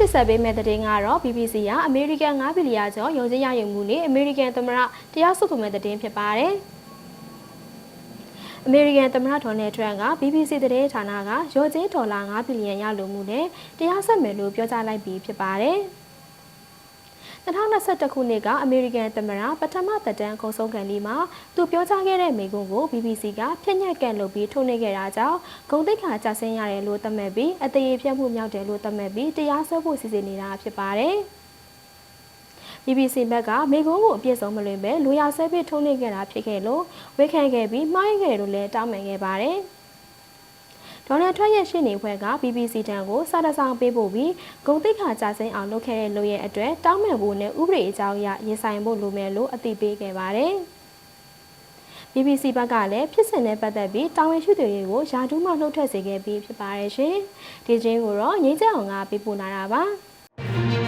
တစ်ဆက်ပေးမဲ့တဲ့င်းကတော့ BBC ကအမေရိကန်9ဘီလီယံကျော်ရုံးချင်းရယူမှုနဲ့အမေရိကန်သမ္မတတရားစွဲဆိုမဲ့တဲ့င်းဖြစ်ပါတယ်။အမေရိကန်သမ္မတဒေါ်နယ်ထရန့်က BBC သတင်းဌာနကရော်ချင်းဒေါ်လာ9ဘီလီယံရလိုမှုနဲ့တရားစွဲမယ်လို့ပြောကြားလိုက်ပြီးဖြစ်ပါတယ်။ 2021ခုနှစ်ကအမေရိကန်သမ္မတပထမသက်တမ်းခုံဆုံးခံဒီမှာသူပြောကြားခဲ့တဲ့မိန့်ခွန်းကို BBC ကဖျက်ညက်ကန်လုပ်ပြီးထုတ်နှိပ်ခဲ့တာကြောင့်ဂုံတိတ်ခါကြဆင်းရတယ်လို့သတ်မှတ်ပြီးအသေးဖြတ်မှုမြောက်တယ်လို့သတ်မှတ်ပြီးတရားစွဲဖို့စီစဉ်နေတာဖြစ်ပါတယ်။ BBC ဘက်ကမိကုန်းကိုအပြည့်စုံမလွင်ပဲလူရဆဲပြီးထုံးနှိပ်ခဲ့တာဖြစ်ခဲ့လို့ဝေခံခဲ့ပြီးမှားရင်ခဲ့တယ်လို့လည်းတောင်းပန်ခဲ့ပါတယ်။ ဒေါ်နယ်ထရန့်ရဲ့ရှေ့နေဖွဲ့က BBC တန်ကိုစာတစောင်ပေးပို့ပြီးဂုံတိတ်ခါကြာစိမ်းအောင်လုပ်ခဲ့တဲ့လူရဲ့အတွက်တောင်းပန်ဖို့နဲ့ဥပဒေအကြောင်းအရရင်ဆိုင်ဖို့လိုမယ်လို့အသိပေးခဲ့ပါတယ်။ BBC ဘက်ကလည်းဖြစ်စဉ်နဲ့ပတ်သက်ပြီးတာဝန်ရှိသူတွေကိုယာတူးမှနှုတ်ထွက်စေခဲ့ပြီးဖြစ်ပါတယ်ရှင်။ဒီချင်းကိုတော့ငိမ့်ချက်အောင်ကပေးပို့လာတာပါ။